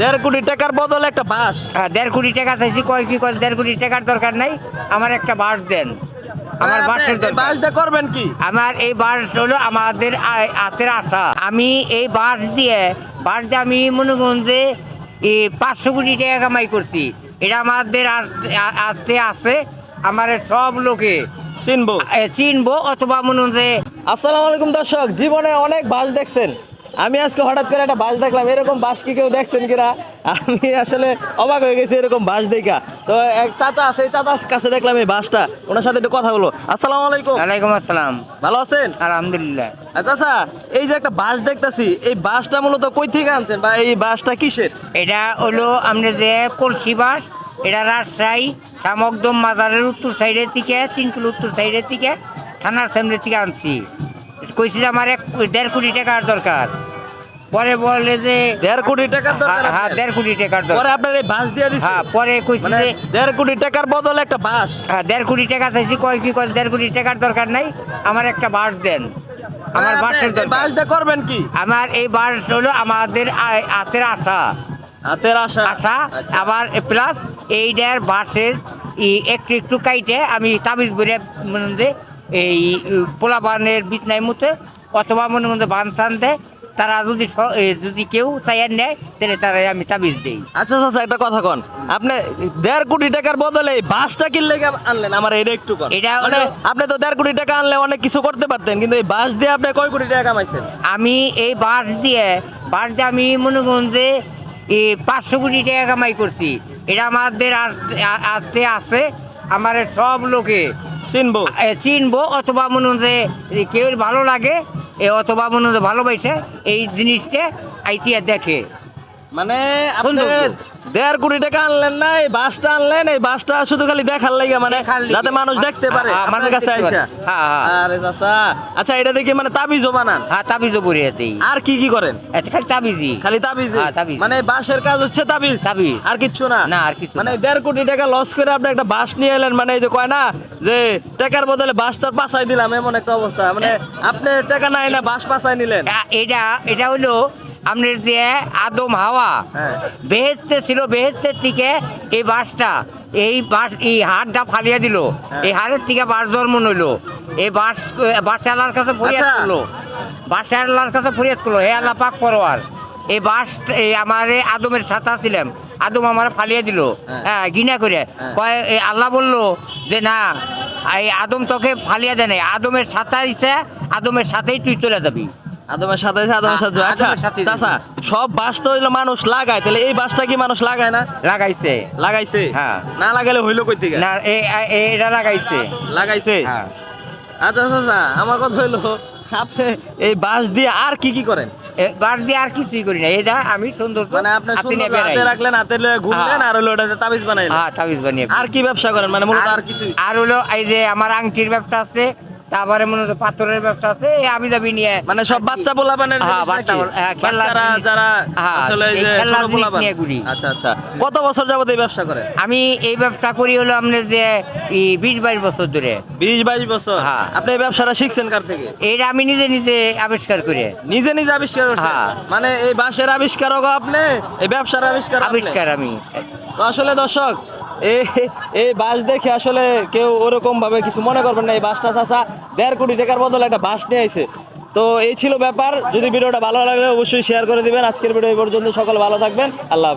দেড় কোটি টাকার বদলে একটা বাস। হ্যাঁ, দেড় কোটি টাকা চাইছি কয় কি কয় দেড় কোটি টাকার দরকার নাই আমার একটা বাস দেন। আমার বাসের বাস দিয়ে করবেন কি? আমার এই বাস হলো আমাদের হাতের আশা। আমি এই বাস দিয়ে বাস দিয়ে আমি মনে করুন যে এই পাঁচশো কোটি টাকা কামাই করছি। এটা আমাদের হাতে আছে আমার সব লোকে। চিনবো। চিনবো অথবা মনে যে আসসালামু আলাইকুম দর্শক জীবনে অনেক বাস দেখছেন। আমি আজকে হঠাৎ করে একটা বাস দেখলাম এরকম বাস কি কেউ দেখছেন কিনা? আমি আসলে অবাক হয়ে গেছি এরকম বাস দেখা। তো এক চাচা আছে এই চাচার কাছে দেখলাম এই বাসটা ওনার সাথে একটু কথা বলো। আসসালামু আলাইকুম। ওয়ালাইকুম আসসালাম। ভালো আছেন? আলহামদুলিল্লাহ। আচ্ছা এই যে একটা বাস দেখতাছি এই বাসটা মূলত কই থেকে আনছেন বা এই বাসটা কিসের? এটা হলো আমাদের যে কলসি বাস এটা রাজশাহী সামকদম মাজারের উত্তর সাইডের থেকে তিন কিলো উত্তর সাইডের থেকে থানার সামনের থেকে আনছি। কইছি আমার এক দেড় কোটি টাকার দরকার। পরে বলে যে দেড় কোটি টাকার দরকার হ্যাঁ, হ্যাঁ দেড় কোটি টাকার পরে আপনার এই বাস দিয়ে দিচ্ছে হ্যাঁ পরে কইছি মানে যে দেড় কোটি টাকার বদলে একটা বাস হ্যাঁ, দেড় কোটি টাকা চাইছি কয় কি কয় দেড় কোটি টাকার দরকার নাই আমার একটা বাস দেন। আমার মানে বাসের দরকার। বাস দিয়ে করবেন কি? আমার এই বাস হলো আমাদের হাতের আশা। হাতের আশা। আশা আচ্ছা। আবার প্লাস এইটার বাসের ই একটু একটু কাইটে আমি তাবিজ বলে মনে হয় এই পোলা বানের বিছনায় মুতে অথবা মনে মধ্যে বান দেয় তারা যদি যদি কেউ চাইয়ার নেয় তাহলে তারাই আমি তাবিজ দিই। আচ্ছা আচ্ছা একটা কথা কন। আপনি দেড় কোটি টাকার বদলে এই বাসটা কিনলে আনলেন? আমার এটা একটু কন। এটা মানে আপনি তো দেড় কোটি টাকা আনলে অনেক কিছু করতে পারতেন কিন্তু এই বাস দিয়ে আপনি কয় কোটি টাকা কামাইছেন? আমি এই বাস দিয়ে বাস দিয়ে আমি মনে করুন যে এই পাঁচশো কোটি টাকা কামাই করছি। এটা আমাদের হাতে আছে আমার সব লোকে চিনবো। চিনবো অথবা মনে যে কেউ ভালো লাগে এ অথবা মনে ভালোবাসে এই জিনিসটা আইতিয়া দেখে। মানে আপনি দেড় কোটি টাকা আনলেন না এই বাসটা আনলেন এই বাসটা শুধু খালি দেখার লাগে মানে যাতে মানুষ দেখতে পারে। মানুষ কাছে আইসা। হ্যাঁ, হ্যাঁ। আরে চাচা আচ্ছা এটা দেখি মানে তাবিজও বানান। হ্যাঁ তাবিজও পরে দিই। আর কি কি করেন? খালি তাবিজই খালি তাবিজ? হ্যাঁ, তাবিজ। মানে বাসের কাজ হচ্ছে তাবিজ? তাবিজ। আর কিচ্ছু না? না, আর কিছু মানে দেড় কোটি টাকা লস করে আপনি একটা বাস নিয়ে এলেন মানে এই যে কয় না যে টাকার বদলে বাসটা পাচাই দিলাম এমন একটা অবস্থা। মানে আপনি টাকা নাই না বাস পাচাই নিলেন। এটা এটা হলো আপনার যে আদম হাওয়া হ্যাঁ। বেহেস্তে ছিল বেহেস্তের থেকে এই বাসটা এই বাস এই হাড়টা ফালিয়ে দিল হ্যাঁ। এই হাড়ের থেকে বাস জন্ম নইলো এই বাস বাসালার কাছে ফরিয়াদ আচ্ছা। করল বাসালার কাছে ফরিয়াদ করল হে আল্লাহ পাক পরোয়ার এই বাস এই আমার এই আদমের সাথে ছিলাম আদম আমার ফালিয়ে দিল হ্যাঁ। হ্যাঁ ঘৃণা করে। কয় এই আল্লাহ বলল যে না এই আদম তোকে ফালিয়ে দেয় নাই আদমের সাথে ইচ্ছে আদমের সাথেই তুই চলে যাবি আদমের সাথে আছে, আদমের সাথে আচ্ছা চাচা সব বাস তো হইল মানুষ লাগায় তাহলে এই বাসটা কি মানুষ লাগায় না? লাগাইছে। লাগাইছে? হ্যাঁ। না লাগাইলে হইল কই থেকে? না এটা লাগাইছে। লাগাইছে? হ্যাঁ। আচ্ছা চাচা আমার কথা হইল আপনি এই বাস দিয়ে আর কি কি করেন? বাস দিয়ে আর কিছুই করি না। এটা আমি সুন্দর মানে আপনি সুন্দর। হাতে রাখলেন হাতে লয়ে ঘুরলেন হ্যাঁ। আর হলো ওটাতে তাবিজ বানাইলেন? হ্যাঁ তাবিজ বানিয়ে আর কি ব্যবসা করেন? মানে মূলত আর কিছু আর হলো এই যে আমার আংটির ব্যবসা আছে তারপরে মনে হচ্ছে পাথরের ব্যবসা আছে এই আমি দাবি নিয়ে। মানে সব বাচ্চা পোলাপানের হ্যাঁ, বাচ্চা হ্যাঁ, যারা হ্যাঁ, আসলে। নিয়ে ঘুরি। আচ্ছা আচ্ছা। কত বছর যাবত এই ব্যবসা করেন আমি এই ব্যবসা করি হলো আপনার যে বিশ বাইশ বছর ধরে। বিশ বাইশ বছর? হ্যাঁ। আপনি এই ব্যবসাটা শিখছেন কার থেকে? এটা আমি নিজে নিজে আবিষ্কার করে। নিজে নিজে আবিষ্কার হ্যাঁ। মানে এই বাসের আবিষ্কারক আপনি এই ব্যবসার আবিষ্কার আপনি? আবিষ্কার আমি। আসলে দর্শক এই বাস দেখে আসলে কেউ ওরকম ভাবে কিছু মনে করবেন না, এই বাসটা চাষা দেড় কোটি টাকার বদলে একটা বাস নিয়ে আইছে তো এই ছিল ব্যাপার, যদি ভিডিওটা ভালো লাগলে অবশ্যই শেয়ার করে দিবেন আজকের ভিডিও এই পর্যন্ত, সকল ভালো থাকবেন, আল্লাহ।